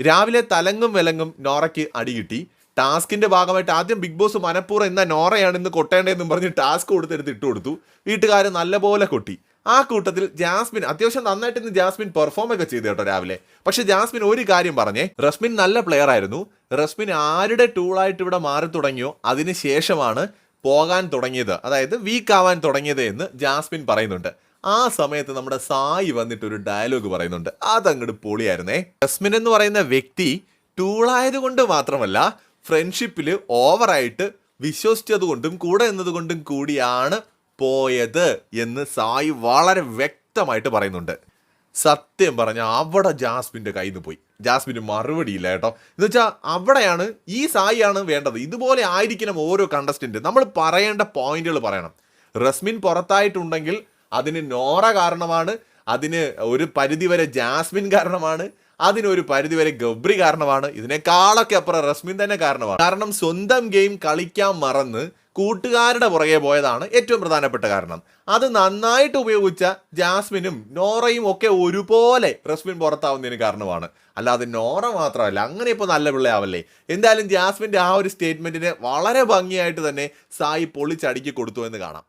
രാവിലെ തലങ്ങും വിലങ്ങും നോറയ്ക്ക് അടി കിട്ടി. ടാസ്കിന്റെ ഭാഗമായിട്ട് ആദ്യം ബിഗ് ബോസ് മനപ്പൂർ എന്ന നോറയാണ് ഇന്ന് കൊട്ടേണ്ടതെന്നും പറഞ്ഞ് ടാസ്ക് കൊടുത്തെടുത്ത് ഇട്ട് കൊടുത്തു. വീട്ടുകാർ നല്ലപോലെ കൊട്ടി. ആ കൂട്ടത്തിൽ ജാസ്മിൻ അത്യാവശ്യം നന്നായിട്ട് ഇന്ന് ജാസ്മിൻ പെർഫോം ഒക്കെ ചെയ്തു കേട്ടോ രാവിലെ. പക്ഷെ ജാസ്മിൻ ഒരു കാര്യം പറഞ്ഞേ റസ്മിൻ നല്ല പ്ലെയർ ആയിരുന്നു. റസ്മിൻ ആരുടെ ടൂളായിട്ട് ഇവിടെ മാറി തുടങ്ങിയോ അതിന് ശേഷമാണ് പോകാൻ തുടങ്ങിയത്. അതായത് വീക്ക് ആവാൻ തുടങ്ങിയത് എന്ന് ജാസ്മിൻ പറയുന്നുണ്ട്. ആ സമയത്ത് നമ്മുടെ സായി വന്നിട്ട് ഒരു ഡയലോഗ് പറയുന്നുണ്ട്. അതങ്ങോട്ട് പൊളിയായിരുന്നേ. ജസ്മിൻ എന്ന് പറയുന്ന വ്യക്തി ടൂളായത് കൊണ്ട് മാത്രമല്ല ഫ്രണ്ട്ഷിപ്പിൽ ഓവറായിട്ട് വിശ്വസിച്ചത് കൊണ്ടും കൂടെ നിന്നതുകൊണ്ടും കൂടിയാണ് പോയത് എന്ന് സായി വളരെ വ്യക്തമായിട്ട് പറയുന്നുണ്ട്. സത്യം പറഞ്ഞ അവിടെ ജാസ്മിന്റെ കയ്യിൽ നിന്ന് പോയി. ജാസ്മിന് മറുപടിയില്ല കേട്ടോ. എന്ന് വെച്ചാൽ അവിടെയാണ് ഈ സായിയാണ് വേണ്ടത്. ഇതുപോലെ ആയിരിക്കണം ഓരോ കണ്ടസ്റ്റന്റ് നമ്മൾ പറയേണ്ട പോയിന്റുകൾ പറയണം. റസ്മിൻ പുറത്തായിട്ടുണ്ടെങ്കിൽ അതിന് നോറ കാരണമാണ് അതിന് ഒരു പരിധിവരെ ജാസ്മിൻ കാരണമാണ് അതിനൊരു പരിധിവരെ ഗബ്രി കാരണമാണ് ഇതിനേക്കാളൊക്കെ അപ്പുറം റസ്മിൻ തന്നെ കാരണമാണ്. കാരണം സ്വന്തം ഗെയിം കളിക്കാൻ മറന്ന് കൂട്ടുകാരുടെ പുറകെ പോയതാണ് ഏറ്റവും പ്രധാനപ്പെട്ട കാരണം. അത് നന്നായിട്ട് ഉപയോഗിച്ച ജാസ്മിനും നോറയും ഒക്കെ ഒരുപോലെ റസ്മിൻ പുറത്താവുന്നതിന് കാരണമാണ്. അല്ലാതെ നോറ മാത്രമല്ല അങ്ങനെ ഇപ്പോൾ നല്ല പിള്ളയാവല്ലേ? എന്തായാലും ജാസ്മിന്റെ ആ ഒരു സ്റ്റേറ്റ്മെന്റിനെ വളരെ ഭംഗിയായിട്ട് തന്നെ സായി പൊളിച്ചടുക്കി കൊടുത്തു എന്ന് കാണാം.